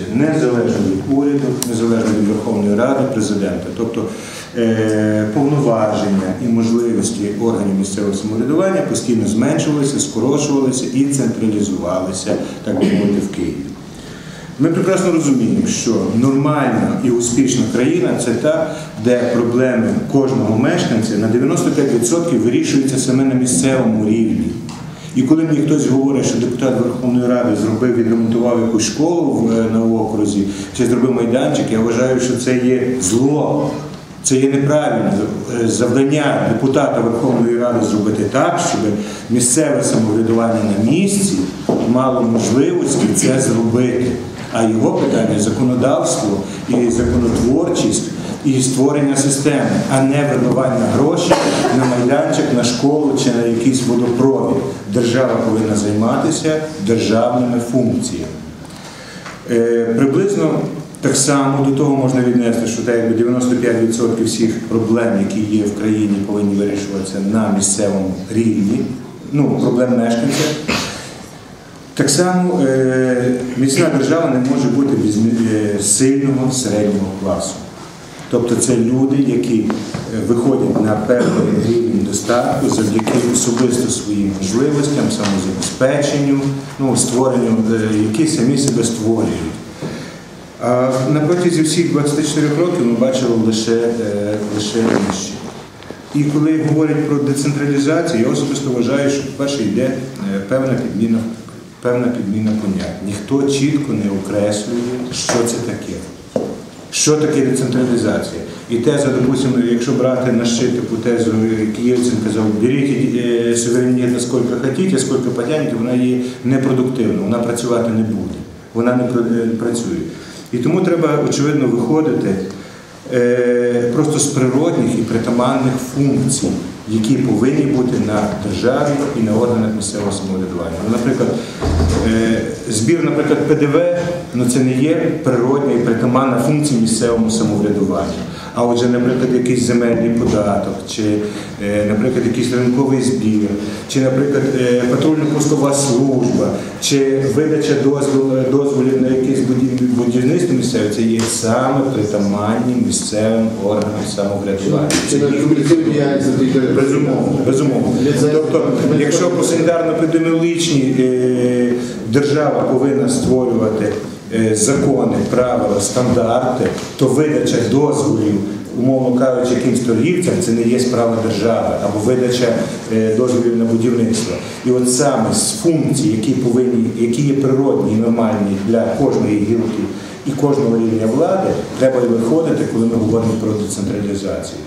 функція, незалежно від уряду, незалежно від Верховної Ради, президента. Тобто е, повноваження і можливості органів місцевого самоврядування постійно зменшувалися, скорочувалися і централізувалися, так би мовити, в Києві. Ми прекрасно розуміємо, що нормальна і успішна країна це та, де проблеми кожного мешканця на 95% вирішуються саме на місцевому рівні. І коли мені хтось говорить, що депутат Верховної Ради зробив, відремонтував якусь школу е, на окрузі чи зробив майданчик, я вважаю, що це є зло. Це є неправильно. Е, Завдання депутата Верховної Ради зробити так, щоб місцеве самоврядування на місці мало можливості це зробити. А його питання законодавство і законотворчість і створення системи, а не вимивання грошей на майданчик, на школу чи на якийсь водопровід. Держава повинна займатися державними функціями. Е, Приблизно так само до того можна віднести, що так якби 95% всіх проблем, які є в країні, повинні вирішуватися на місцевому рівні, ну, проблем мешканця. Так само е, міцна держава не може бути без е, сильного середнього класу. Тобто це люди, які е, виходять на певний рівень достатку завдяки особисто своїм можливостям, самозабезпеченню, ну, створенню, е, які самі себе створюють. А на протязі всіх 24 років ми бачили лише, е, лише нижче. І коли говорять про децентралізацію, я особисто вважаю, що, по-перше, йде певна підміна, певна підміна понять. Ніхто чітко не окреслює, що це таке. Що таке децентралізація? І теза, допустимо, якщо брати на щит типу тезу, як Єльцин казав, беріть е, суверенітет наскільки хотіте, скільки потягнете, вона є непродуктивна, вона працювати не буде, вона не е, працює. І тому треба, очевидно, виходити е, просто з природних і притаманних функцій, які повинні бути на державі і на органах місцевого самоврядування. Ну, наприклад, е, збір, наприклад, ПДВ, ну це не є природня і притаманна функція місцевому самоврядуванню. А отже, наприклад, якийсь земельний податок, чи, е, наприклад, якийсь ринковий збір, чи, наприклад, е, патрульно-постова служба, чи видача дозволів на якесь буді- будівництво місцеве, це є саме притаманні місцевим органам самоврядування. Це на на? Безумовно, безумовно. Тобто, якщо по санітарно-епідеміологічній е, держава повинна створювати закони, правила, стандарти, то видача дозволів, умовно кажучи, якимсь торгівцям, це не є справа держави, або видача е, дозволів на будівництво. І от саме з функцій, які повинні, які є природні і нормальні для кожної гілки і кожного рівня влади, треба і виходити, коли ми говоримо про децентралізацію.